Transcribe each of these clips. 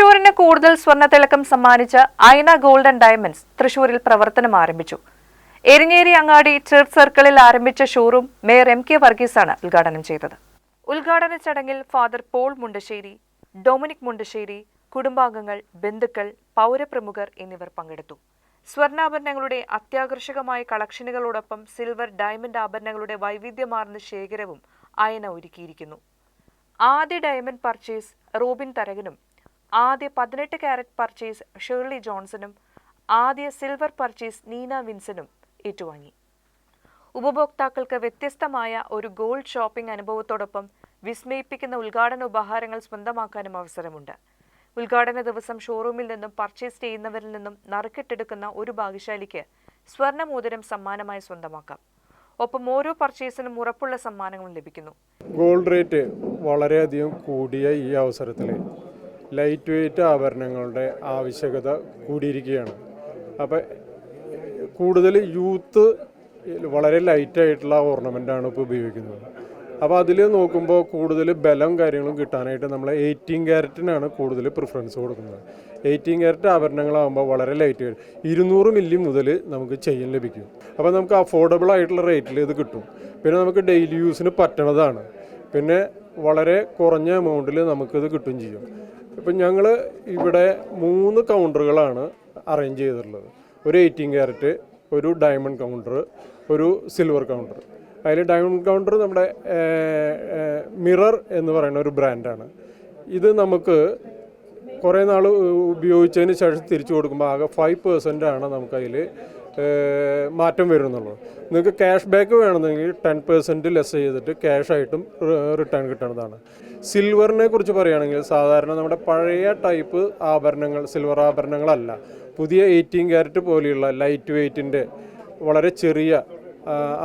തൃശൂരിന് കൂടുതൽ സ്വർണ തിളക്കം സമ്മാനിച്ച ഐന ഗോൾഡൻ ഡയമണ്ട്സ് തൃശൂരിൽ പ്രവർത്തനം ആരംഭിച്ചു. എരിഞ്ഞേരി അങ്ങാടി ചർച്ച് സർക്കിളിൽ ആരംഭിച്ച ഷോറൂം മേയർ എം കെ വർഗീസാണ് ഉദ്ഘാടനം ചെയ്തത്. ഉദ്ഘാടന ചടങ്ങിൽ Father Paul Mundassery Dominic Mundassery കുടുംബാംഗങ്ങൾ ബന്ധുക്കൾ പൗരപ്രമുഖർ എന്നിവർ പങ്കെടുത്തു. സ്വർണാഭരണങ്ങളുടെ അത്യാകർഷകമായ കളക്ഷനുകളോടൊപ്പം സിൽവർ ഡയമണ്ട് ആഭരണങ്ങളുടെ വൈവിധ്യമാർന്ന ശേഖരവും അയന ഒരുക്കിയിരിക്കുന്നു. ആദ്യ ഡയമണ്ട് പർച്ചേസ് റോബിൻ തരകനും ആദ്യ പതിനെട്ട് ക്യാരറ്റ് പർച്ചേസ് ഷേർലി ജോൺസണും ആദ്യ സിൽവർ പർച്ചേസ് നീന വിൻസനും ഏറ്റുവാങ്ങി. ഉപഭോക്താക്കൾക്ക് വ്യത്യസ്തമായ ഒരു ഗോൾഡ് ഷോപ്പിംഗ് അനുഭവത്തോടൊപ്പം വിസ്മയിപ്പിക്കുന്ന ഉദ്ഘാടന ഉപഹാരങ്ങൾ സ്വന്തമാക്കാനും അവസരമുണ്ട്. ഉദ്ഘാടന ദിവസം ഷോറൂമിൽ നിന്നും പർച്ചേസ് ചെയ്യുന്നവരിൽ നിന്നും നറുക്കിട്ടെടുക്കുന്ന ഒരു ഭാഗ്യശാലിക്ക് സ്വർണമോതിരം സമ്മാനമായി സ്വന്തമാക്കാം. ഒപ്പം ഓരോ പർച്ചേസിനും ഉറപ്പുള്ള സമ്മാനങ്ങളും ലഭിക്കുന്നു. ഗോൾഡ് റേറ്റ് വളരെയധികം കൂടിയ ഈ അവസരത്തിൽ ലൈറ്റ് വെയ്റ്റ് ആഭരണങ്ങളുടെ ആവശ്യകത കൂടിയിരിക്കുകയാണ്. അപ്പോൾ കൂടുതൽ യൂത്ത് വളരെ ലൈറ്റായിട്ടുള്ള ഓർണമെന്റാണ് ഇപ്പോൾ ഉപയോഗിക്കുന്നത്. അപ്പോൾ അതിൽ നോക്കുമ്പോൾ കൂടുതൽ ബലം കാര്യങ്ങളും കിട്ടാനായിട്ട് നമ്മൾ എയ്റ്റീൻ ക്യാരറ്റിനാണ് കൂടുതൽ പ്രിഫറൻസ് കൊടുക്കുന്നത്. എയ്റ്റീൻ ക്യാരറ്റ് ആഭരണങ്ങളാകുമ്പോൾ വളരെ ലൈറ്റ് വരും ഇരുന്നൂറ് മില്ലി മുതൽ നമുക്ക് ചെയിൻ ലഭിക്കും. അപ്പോൾ നമുക്ക് അഫോർഡബിൾ ആയിട്ടുള്ള റേറ്റിൽ ഇത് കിട്ടും. പിന്നെ നമുക്ക് ഡെയിലി യൂസിന് പറ്റണതാണ്. പിന്നെ വളരെ കുറഞ്ഞ എമൗണ്ടിൽ നമുക്കിത് കിട്ടും ചെയ്യും. ഇപ്പം ഞങ്ങൾ ഇവിടെ മൂന്ന് കൗണ്ടറുകളാണ് അറേഞ്ച് ചെയ്തിട്ടുള്ളത്. ഒരു എയ്റ്റീൻ ക്യാരറ്റ് ഒരു ഡയമണ്ട് കൗണ്ടർ ഒരു സിൽവർ കൗണ്ടർ അതിൽ ഡയമണ്ട് കൗണ്ടർ നമ്മുടെ മിറർ എന്ന് പറയുന്ന ഒരു ബ്രാൻഡാണ് ഇത് നമുക്ക് കുറേ നാൾ ഉപയോഗിച്ചതിന് ശേഷം തിരിച്ചു കൊടുക്കുമ്പോൾ ആകെ ഫൈവ് പെർസെന്റ് ആണ് നമുക്കതിൽ മാറ്റം വരുന്നുള്ളൂ നിങ്ങൾക്ക് ക്യാഷ് ബാക്ക് വേണമെന്നെങ്കിൽ ടെൻ പെർസെന്റ് ലെസ് ചെയ്തിട്ട് ക്യാഷ് ആയിട്ടും റിട്ടേൺ കിട്ടുന്നതാണ് സിൽവറിനെ കുറിച്ച് പറയുകയാണെങ്കിൽ സാധാരണ നമ്മുടെ പഴയ ടൈപ്പ് ആഭരണങ്ങൾ സിൽവർ ആഭരണങ്ങളല്ല. പുതിയ എയ്റ്റീൻ ക്യാരറ്റ് പോലെയുള്ള ലൈറ്റ് വെയ്റ്റിന്റെ വളരെ ചെറിയ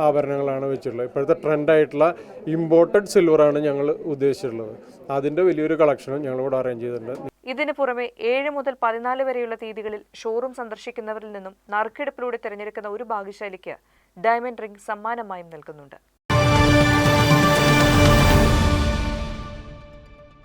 ആഭരണങ്ങളാണ് വെച്ചിട്ടുള്ളത്. ഇപ്പോഴത്തെ ട്രെൻഡായിട്ടുള്ള ഇമ്പോർട്ടഡ് സിൽവറാണ് ഞങ്ങൾ ഉദ്ദേശിച്ചിട്ടുള്ളത്. അതിന്റെ വലിയൊരു കളക്ഷനും ഞങ്ങളിവിടെ അറേഞ്ച് ചെയ്തിട്ടുണ്ട്. ഇതിനു പുറമെ ഏഴ് മുതൽ പതിനാല് വരെയുള്ള തീയതികളിൽ ഷോറൂം സന്ദർശിക്കുന്നവരിൽ നിന്നും നറുക്കെടുപ്പിലൂടെ തിരഞ്ഞെടുക്കുന്ന ഒരു ഭാഗ്യശാലിക്ക് ഡയമണ്ട് റിംഗ് സമ്മാനമായും നൽകുന്നുണ്ട്.